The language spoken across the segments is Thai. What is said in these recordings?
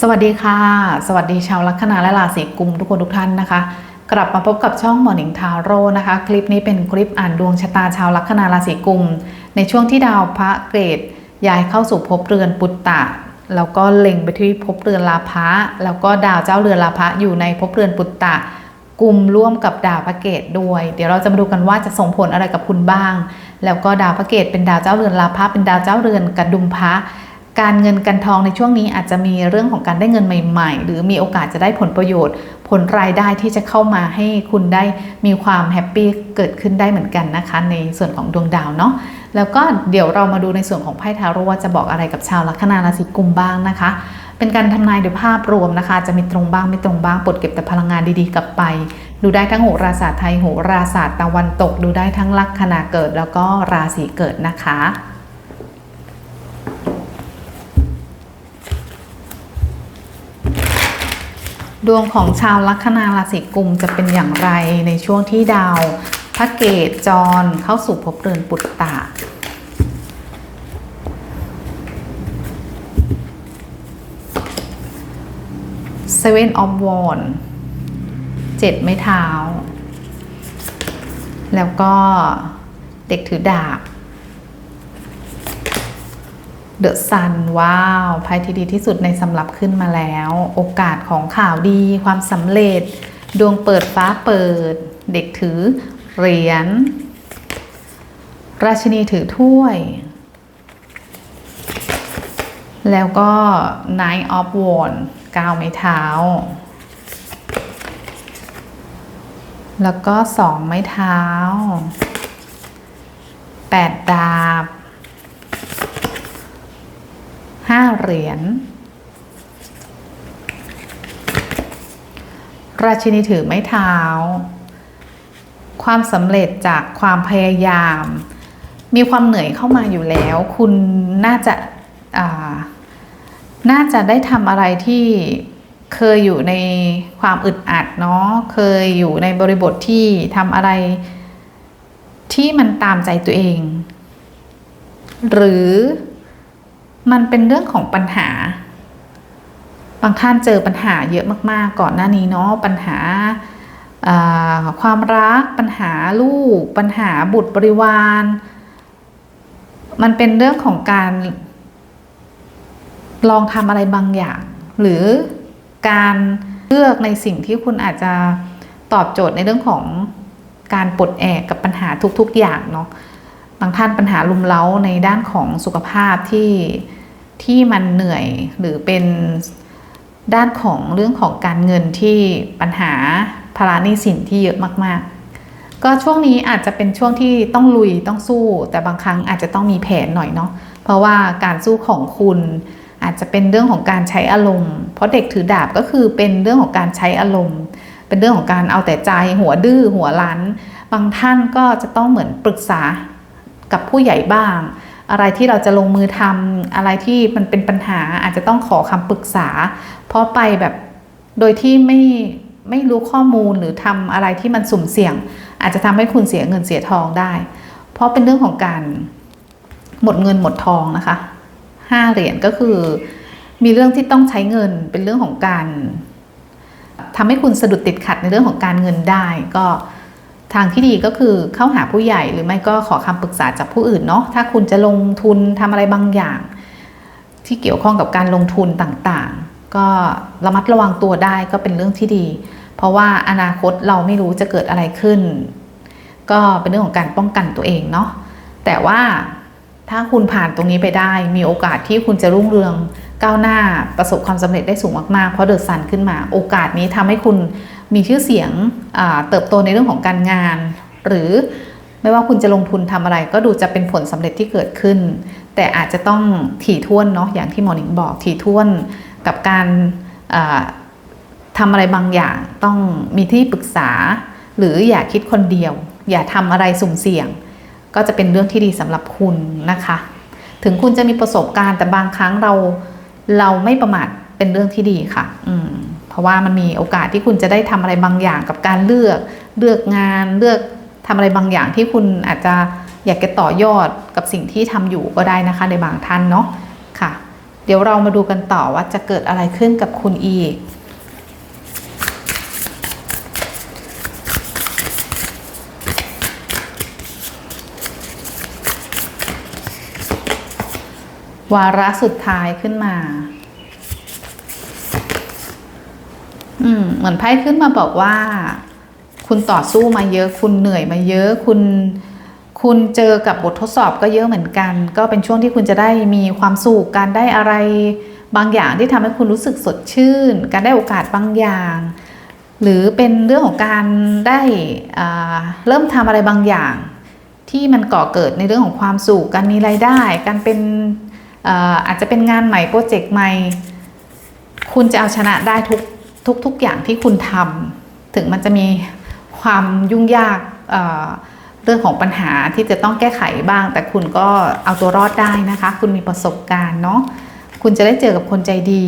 สวัสดีค่ะ สวัสดีชาวลัคนาและราศีกุมทุกคนทุกท่านนะคะ กลับมาพบกับช่องหมอหนิงทาโร่นะคะ คลิปนี้เป็นคลิปอ่านดวงชะตาชาวลัคนาราศีกุม ในช่วงที่ดาวพระเกรดย้ายเข้าสู่ภพเรือนปุตตะแล้วก็เล็งไปที่ภพเรือนลาภะแล้วก็ดาวเจ้าเรือนลาภะอยู่ในภพเรือนปุตตะกลุ่มร่วมกับดาวพระเกตด้วย เดี๋ยวเราจะมาดูกันว่าจะส่งผลอะไรกับคุณบ้าง แล้วก็ดาวพระเกตเป็นดาวเจ้าเรือนลาภะเป็นดาวเจ้าเรือนกระดุมพระ การเงินการทองในช่วงนี้อาจจะมีเรื่องของการได้เงินใหม่ ๆ หรือมีโอกาสจะได้ผลประโยชน์ ผลรายได้ที่จะเข้ามาให้คุณได้มีความแฮปปี้เกิดขึ้นได้เหมือนกันนะคะ ในส่วนของดวงดาวเนาะแล้วก็เดี๋ยวเรามาดูในส่วนของไพ่ทาโร่ว่าจะบอกอะไรกับชาวลัคนาราศีกุมบ้างนะคะ เป็นการทำนายโดยภาพรวมนะคะ จะมีตรงบ้างไม่ตรงบ้างปลดเก็บแต่พลังงานดีๆกลับไป ดูได้ทั้งโหราศาสตร์ไทยโหราศาสตร์ตะวันตก ดูได้ทั้งลัคนาเกิดแล้วก็ราศีเกิดนะคะ ดวงของชาวลัคนาราศีกุมจะเป็นอย่างไรในช่วงที่ดาวพระเกตจรเข้าสู่ภพเรือนปุตตะ Seven of Wands เจ็ดไม้เท้า แล้วก็เด็กถือดาบ เดอะซันว้าวไพ่ที่ดีที่สุดในสำหรับขึ้นมาแล้ว โอกาสของข่าวดีความสำเร็จ ดวงเปิดฟ้าเปิด เด็กถือเหรียญราชินีถือถ้วย แล้วก็ Nine of Wands ก้าวไม้เท้า แล้วก็สองไม้เท้าแปดดาบ ห้าเหรียญ ราชินีถือไม้เท้า ความสำเร็จจากความพยายาม มีความเหนื่อยเข้ามาอยู่แล้ว คุณน่าจะาน่าจะได้ทำอะไรที่เคยอยู่ในความอึดอัดเนาะ เคยอยู่ในบริบทที่ทำอะไรที่มันตามใจตัวเอง หรือ มันเป็นเรื่องของปัญหา บางท่านเจอปัญหาเยอะมากๆ ก่อนหน้านี้เนาะปัญหาความรักปัญหาลูก ปัญหาบุตรบริวาร มันเป็นเรื่องของการ ลองทำอะไรบางอย่าง หรือการเลือกในสิ่งที่คุณอาจจะตอบโจทย์ในเรื่องของการปลดแอกกับปัญหาทุก ๆ อย่างเนาะ บางท่านปัญหาลุมเล้าในด้านของสุขภาพที่ที่มันเหนื่อยหรือเป็นด้านของเรื่องของการเงินที่ปัญหาภาระหนี้สินที่เยอะมาก ๆ ก็ช่วงนี้อาจจะเป็นช่วงที่ต้องลุยต้องสู้ แต่บางครั้งอาจจะต้องมีแผนหน่อยเนาะเพราะว่าการสู้ของคุณอาจจะเป็นเรื่องของการใช้อารมณ์ เพราะเด็กถือดาบก็คือเป็นเรื่องของการใช้อารมณ์ เป็นเรื่องของการเอาแต่ใจหัวดื้อหัวรั้น บางท่านก็จะต้องเหมือนปรึกษา กับผู้ใหญ่บ้าง อะไรที่เราจะลงมือทำอะไรที่มันเป็นปัญหาอาจจะต้องขอคำปรึกษา เพราะไปแบบโดยที่ไม่ไม่รู้ข้อมูลหรือทำอะไรที่มันสุ่มเสี่ยง อาจจะทำให้คุณเสียเงินเสียทองได้ เพราะเป็นเรื่องของการหมดเงินหมดทองนะคะห้าเหรียญก็คือ มีเรื่องที่ต้องใช้เงินเป็นเรื่องของการทำให้คุณสะดุดติดขัดในเรื่องของการเงินได้ ก็ ทางที่ดีก็คือเข้าหาผู้ใหญ่หรือไม่ก็ขอคำปรึกษาจากผู้อื่นเนาะถ้าคุณจะลงทุนทำอะไรบางอย่าง ที่เกี่ยวข้องกับการลงทุนต่างๆ ก็ระมัดระวังตัวได้ก็เป็นเรื่องที่ดี เพราะว่าอนาคตเราไม่รู้จะเกิดอะไรขึ้น ก็เป็นเรื่องของการป้องกันตัวเองเนาะแต่ว่าถ้าคุณผ่านตรงนี้ไปได้ มีโอกาสที่คุณจะรุ่งเรืองก้าวหน้าประสบความสำเร็จได้สูงมากๆ เพราะเดอะซันขึ้นมา โอกาสนี้ทำให้คุณ มีชื่อเสียงเติบโตในเรื่องของการงาน หรือไม่ว่าคุณจะลงทุนทำอะไร ก็ดูจะเป็นผลสำเร็จที่เกิดขึ้น แต่อาจจะต้องถี่ถ้วนเนาะอย่างที่หมอหนิงบอกถี่ถ้วนกับการทำอะไรบางอย่างต้องมีที่ปรึกษา หรืออย่าคิดคนเดียว อย่าทำอะไรสุ่มเสี่ยง ก็จะเป็นเรื่องที่ดีสำหรับคุณนะคะ ถึงคุณจะมีประสบการณ์แต่บางครั้งเราเราไม่ประมาทเป็นเรื่องที่ดีค่ะ อืม เพราะว่ามันมีโอกาสที่คุณจะได้ทำอะไรบางอย่างกับการเลือก เลือกงานเลือกทำอะไรบางอย่างที่คุณอาจจะอยากจะต่อยอดกับสิ่งที่ทำอยู่ก็ได้นะคะในบางท่านเนาะค่ะ เดี๋ยวเรามาดูกันต่อว่าจะเกิดอะไรขึ้นกับคุณอีกวาระสุดท้ายขึ้นมา อืมเหมือนไพ่ขึ้นมาบอกว่า คุณต่อสู้มาเยอะ คุณเหนื่อยมาเยอะ คุณคุณเจอกับบททดสอบก็เยอะเหมือนกัน ก็เป็นช่วงที่คุณจะได้มีความสุขการได้อะไรบางอย่างที่ทำให้คุณรู้สึกสดชื่น การได้โอกาสบางอย่าง หรือเป็นเรื่องของการได้เริ่มทำอะไรบางอย่าง ที่มันก่อเกิดในเรื่องของความสุขการมีรายได้ การเป็นอาอาจจะเป็นงานใหม่โปรเจกต์ใหม่ คุณจะเอาชนะได้ทุก ทุกทุกอย่างที่คุณทำถึงมันจะมีความยุ่งยากเเรื่องของปัญหาที่จะต้องแก้ไขบ้าง แต่คุณก็เอาตัวรอดได้นะคะ คุณมีประสบการณ์เนาะคุณจะได้เจอกับคนใจดี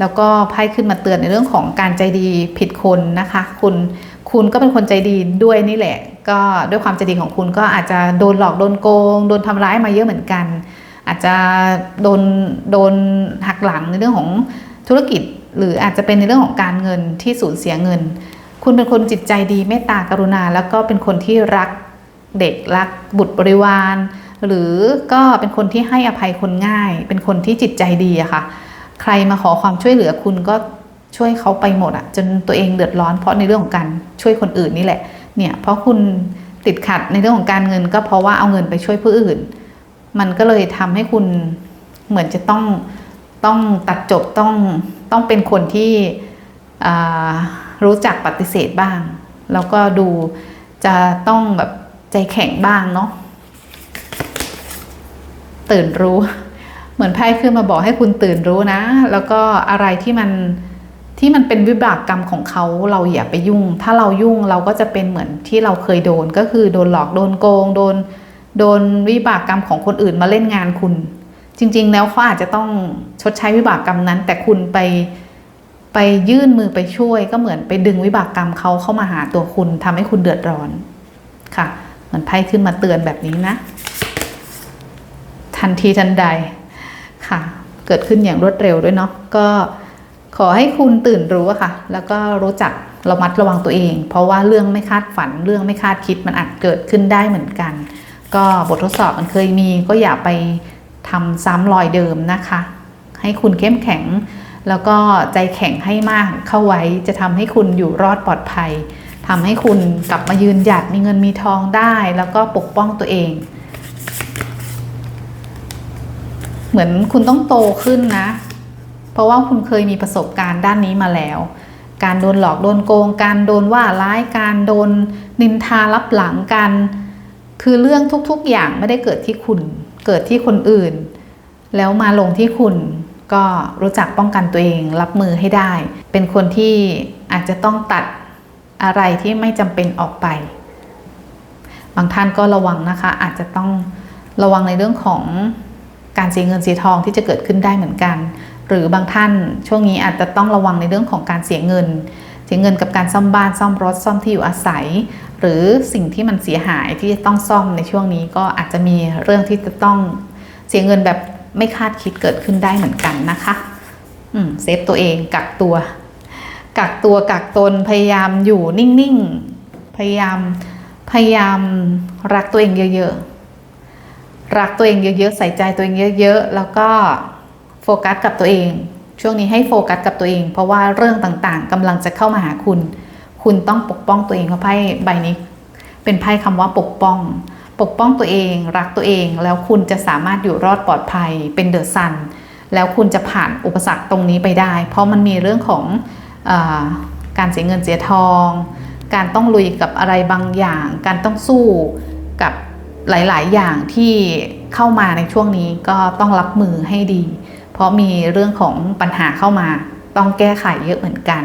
แล้วก็ไพ่ขึ้นมาเตือนในเรื่องของการใจดีผิดคนนะคะ คุณคุณก็เป็นคนใจดีด้วยนี่แหละ ก็ด้วยความใจดีของคุณก็อาจจะโดนหลอกโดนโกง โดนทำร้ายมาเยอะเหมือนกัน อาจจะโดนโดนหักหลังในเรื่องของธุรกิจ หรืออาจจะเป็นในเรื่องของการเงินที่สูญเสียเงิน คุณเป็นคนจิตใจดีเมตตากรุณา แล้วก็เป็นคนที่รักเด็กรักบุตรบริวาร หรือก็เป็นคนที่ให้อภัยคนง่าย เป็นคนที่จิตใจดีอะค่ะ ใครมาขอความช่วยเหลือคุณก็ช่วยเขาไปหมดอะจนตัวเองเดือดร้อนเพราะในเรื่องของการช่วยคนอื่นนี่แหละเนี่ยเพราะคุณติดขัดในเรื่องของการเงินก็เพราะว่าเอาเงินไปช่วยผู้อื่น มันก็เลยทำให้คุณเหมือนจะต้องต้องตัดจบต้อง ต้องเป็นคนที่รู้จักปฏิเสธบ้าง แล้วก็ดูจะต้องแบบใจแข็งบ้างเนาะตื่นรู้ เหมือนไพ่ขึ้นมาบอกให้คุณตื่นรู้นะ แล้วก็อะไรที่มันที่มันเป็นวิบากกรรมของเขาเราอย่าไปยุ่ง ถ้าเรายุ่งเราก็จะเป็นเหมือนที่เราเคยโดนก็คือโดนหลอกโดนโกง โดน โดนวิบากกรรมของคนอื่นมาเล่นงานคุณ จริง ๆ แล้วเขาอาจจะต้องชดใช้วิบากกรรมนั้น แต่คุณไปไปยื่นมือไปช่วย ก็เหมือนไปดึงวิบากกรรมเขาเข้ามาหาตัวคุณทำให้คุณเดือดร้อนค่ะ เหมือนไพ่ขึ้นมาเตือนแบบนี้นะ ทันทีทันใดค่ะ เกิดขึ้นอย่างรวดเร็วด้วยเนาะก็ขอให้คุณตื่นรู้ค่ะ แล้วก็รู้จักระมัดระวังตัวเอง เพราะว่าเรื่องไม่คาดฝันเรื่องไม่คาดคิดมันอาจเกิดขึ้นได้เหมือนกัน ก็บททดสอบมันเคยมีก็อย่าไป ทำซ้ำรอยเดิมนะคะ ให้คุณเข้มแข็ง แล้วก็ใจแข็งให้มากเข้าไว้ จะทำให้คุณอยู่รอดปลอดภัยทำให้คุณกลับมายืนหยัดมีเงินมีทองได้ แล้วก็ปกป้องตัวเอง เหมือนคุณต้องโตขึ้นนะ เพราะว่าคุณเคยมีประสบการณ์ด้านนี้มาแล้ว การโดนหลอกโดนโกง การโดนว่าร้ายการโดนนินทารับหลังกัน คือเรื่องทุกๆอย่างไม่ได้เกิดที่คุณ เกิดที่คนอื่น แล้วมาลงที่คุณก็รู้จักป้องกันตัวเองรับมือให้ได้ เป็นคนที่อาจจะต้องตัดอะไรที่ไม่จำเป็นออกไป บางท่านก็ระวังนะคะ อาจจะต้องระวังในเรื่องของการเสียเงินเสียทองที่จะเกิดขึ้นได้เหมือนกัน หรือบางท่านช่วงนี้อาจจะต้องระวังในเรื่องของการเสียเงิน สียเงินกับการซ่อมบ้านซ่อมรถซ่อมที่อยู่อาศัย หรือสิ่งที่มันเสียหายที่จะต้องซ่อมในช่วงนี้ก็อาจจะมีเรื่องที่จะต้องเสียเงินแบบไม่คาดคิดเกิดขึ้นได้เหมือนกันนะคะอืมเซฟตัวเองกักตัวกักตัวกักตนพยายามอยู่นิ่งๆพยายามพยายามรักตัวเองเยอะๆรักตัวเองเยอะๆใส่ใจตัวเองเยอะ ๆ แล้วก็โฟกัสกับตัวเอง ช่วงนี้ให้โฟกัสกับตัวเอง เพราะว่าเรื่องต่างๆกำลังจะเข้ามาหาคุณ คุณต้องปกป้องตัวเองเพราะไพ่ใบนี้ เป็นไพ่คำว่าปกป้อง ปกป้องตัวเอง รักตัวเอง แล้วคุณจะสามารถอยู่รอดปลอดภัย เป็นเดอะซัน แล้วคุณจะผ่านอุปสรรคตรงนี้ไปได้ เพราะมันมีเรื่องของอการเสียเงินเสียทอง การต้องลุยกับอะไรบางอย่าง การต้องสู้กับหลาย ๆ อย่างที่เข้ามาในช่วงนี้ก็ต้องรับมือให้ดี ราะมีเรื่องของปัญหาเข้ามา ต้องแก้ไขเยอะเหมือนกัน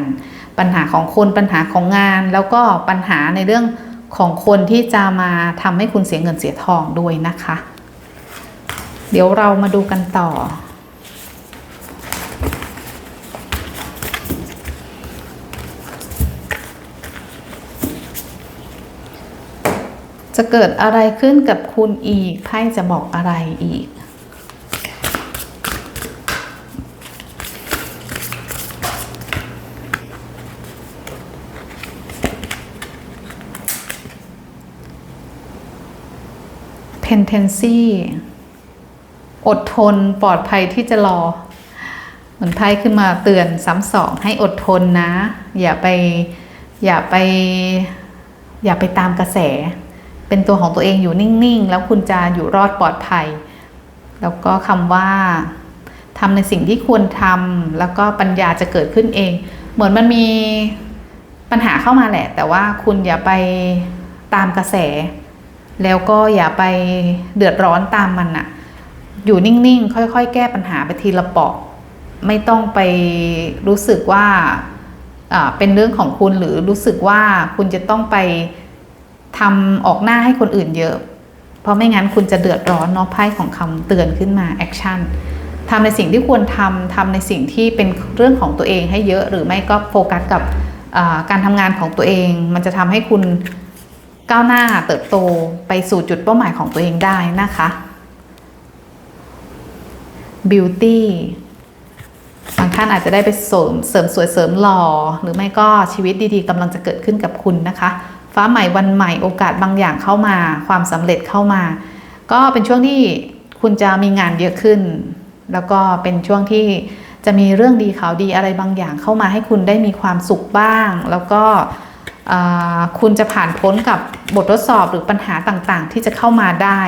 ปัญหาของคนปัญหาของงาน แล้วก็ปัญหาในเรื่องของคนที่จะมาทำให้คุณเสียเงินเสียทองด้วยนะคะ เดี๋ยวเรามาดูกันต่อ จะเกิดอะไรขึ้นกับคุณอีกไพ่จะบอกอะไรอีก pendency อดทนปลอดภัยที่จะรอ เหมือนไพ่ขึ้นมาเตือนซ้ำสองให้อดทนนะ อย่าไปอย่าไป อย่าไปตามกระแส เป็นตัวของตัวเองอยู่นิ่งๆ แล้วคุณจะอยู่รอดปลอดภัย แล้วก็คำว่าทำในสิ่งที่ควรทำแล้วก็ปัญญาจะเกิดขึ้นเอง เหมือนมันมีปัญหาเข้ามาแหละ แต่ว่าคุณอย่าไปตามกระแส แล้วก็อย่าไปเดือดร้อนตามมันอะอยู่นิ่งๆ ค่อยๆ แก้ปัญหาไปทีละเปาะ ไม่ต้องไปรู้สึกว่าอ่าเป็นเรื่องของคุณหรือรู้สึกว่าคุณจะต้องไปทำออกหน้าให้คนอื่นเยอะ เพราะไม่งั้นคุณจะเดือดร้อนเนาะไพ่ของคำเตือนขึ้นมาแอคชั่นทำในสิ่งที่ควรทำทำในสิ่งที่เป็นเรื่องของตัวเองให้เยอะ หรือไม่ก็โฟกัสกับการทำงานของตัวเอง มันจะทำให้คุณ ก้าวหน้าเติบโตไปสู่จุดเป้าหมายของตัวเองได้นะคะ beauty บางท่านอาจจะได้ไปเสริมเสริมสวยเสริมหล่อ หรือไม่ก็ชีวิตดีๆกำลังจะเกิดขึ้นกับคุณนะคะ ฟ้าใหม่วันใหม่โอกาสบางอย่างเข้ามา ความสำเร็จเข้ามา ก็เป็นช่วงที่คุณจะมีงานเยอะขึ้น แล้วก็เป็นช่วงที่จะมีเรื่องดีข่าวดีอะไรบางอย่างเข้ามาให้คุณได้มีความสุขบ้าง แล้วก็ คุณจะผ่านพ้นกับบททดสอบหรือปัญหาต่างๆ ที่จะเข้ามาได้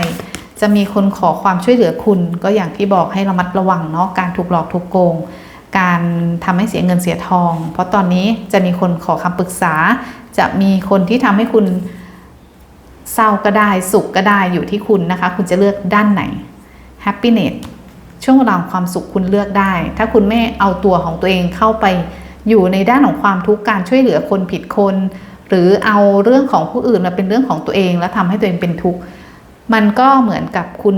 จะมีคนขอความช่วยเหลือคุณ ก็อย่างที่บอกให้ระมัดระวังเนาะการถูกหลอกถูกโกง การทำให้เสียเงินเสียทอง เพราะตอนนี้จะมีคนขอคำปรึกษา จะมีคนที่ทำให้คุณเศร้าก็ได้สุขก็ได้อยู่ที่คุณนะคะ คุณจะเลือกด้านไหน happiness ช่วงเวลาของความสุขคุณเลือกได้ ถ้าคุณไม่เอาตัวของตัวเองเข้าไป อยู่ในด้านของความทุกข์การช่วยเหลือคนผิดคน หรือเอาเรื่องของผู้อื่นมาเป็นเรื่องของตัวเอง แล้วทำให้ตัวเองเป็นทุกข์มันก็เหมือนกับคุณ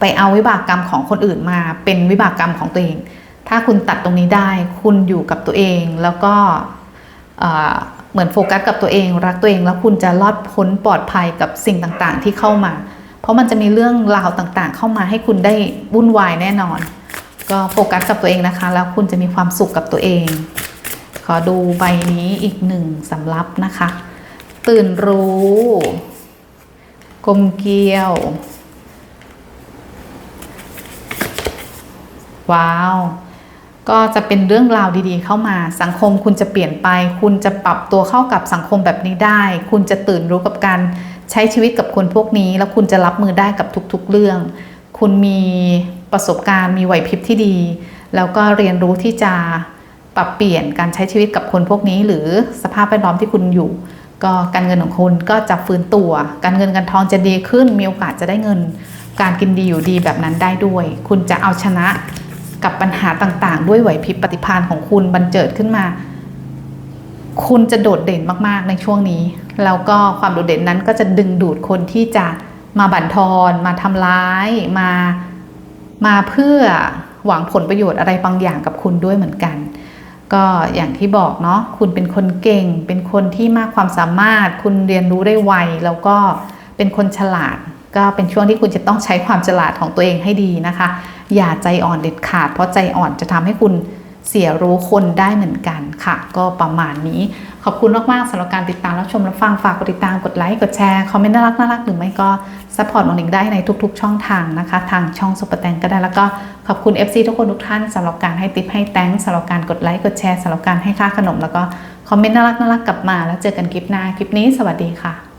ไปเอาวิบากกรรมของคนอื่นมาเป็นวิบากกรรมของตัวเอง ถ้าคุณตัดตรงนี้ได้ คุณอยู่กับตัวเองแล้วก็เอ่อเหมือนโฟกัสกับตัวเอง รักตัวเองแล้วคุณจะรอดพ้นปลอดภัยกับสิ่งต่างๆที่เข้ามา เพราะมันจะมีเรื่องราวต่างๆ เข้ามาให้คุณได้วุ่นวายแน่นอน ก็โฟกัสกับตัวเองนะคะ แล้วคุณจะมีความสุขกับตัวเอง ขอดูใบนี้อีกหนึ่งสำรับนะคะ ตื่นรู้กลมเกลียว ว้าว ก็จะเป็นเรื่องราวดีๆ เข้ามา สังคมคุณจะเปลี่ยนไป คุณจะปรับตัวเข้ากับสังคมแบบนี้ได้ คุณจะตื่นรู้กับการใช้ชีวิตกับคนพวกนี้ แล้วคุณจะรับมือได้กับทุกๆเรื่อง คุณมี ประสบการณ์มีไหวพริบที่ดี แล้วก็เรียนรู้ที่จะปรับเปลี่ยนการใช้ชีวิตกับคนพวกนี้ หรือสภาพแวดล้อมที่คุณอยู่ ก็การเงินของคุณก็จะฟื้นตัว การเงินการทองจะดีขึ้น มีโอกาสจะได้เงิน การกินดีอยู่ดีแบบนั้นได้ด้วย คุณจะเอาชนะกับปัญหาต่างๆ ด้วยไหวพริบปฏิภาณของคุณบันเจิดขึ้นมา คุณจะโดดเด่นมากๆในช่วงนี้ แล้วก็ความโดดเด่นนั้นก็จะดึงดูดคนที่จะมาบั่นทอน มาทำร้าย มา มาเพื่อหวังผลประโยชน์อะไรบางอย่างกับคุณด้วยเหมือนกัน ก็อย่างที่บอกเนาะคุณเป็นคนเก่ง เป็นคนที่มากความสามารถ คุณเรียนรู้ได้ไวแล้วก็เป็นคนฉลาด ก็เป็นช่วงที่คุณจะต้องใช้ความฉลาดของตัวเองให้ดีนะคะ อย่าใจอ่อนเด็ดขาด เพราะใจอ่อนจะทำให้คุณเสียรู้คนได้เหมือนกันค่ะ ก็ประมาณนี้ ขอบคุณมากๆสำหรับการติดตามรับชมรับฟังฝากกดติดตามกดไลค์กดแชร์คอมเมนต์น่ารักน่ารักหรือไม่ก็ซัพพอร์ตน้องหนิงได้ในทุก ๆ ช่องทางนะคะ ทางช่องซุปเปอร์แตงก็ได้แล้วก็ขอบคุณ FC ทุกคนทุกท่านสำหรับการให้ติปให้แตงสำหรับการกดไลค์กดแชร์สำหรับการให้ค่าขนม แล้วก็คอมเมนต์น่ารักน่ารักกลับมา แล้วเจอกันคลิปหน้าคลิปนี้สวัสดีค่ะ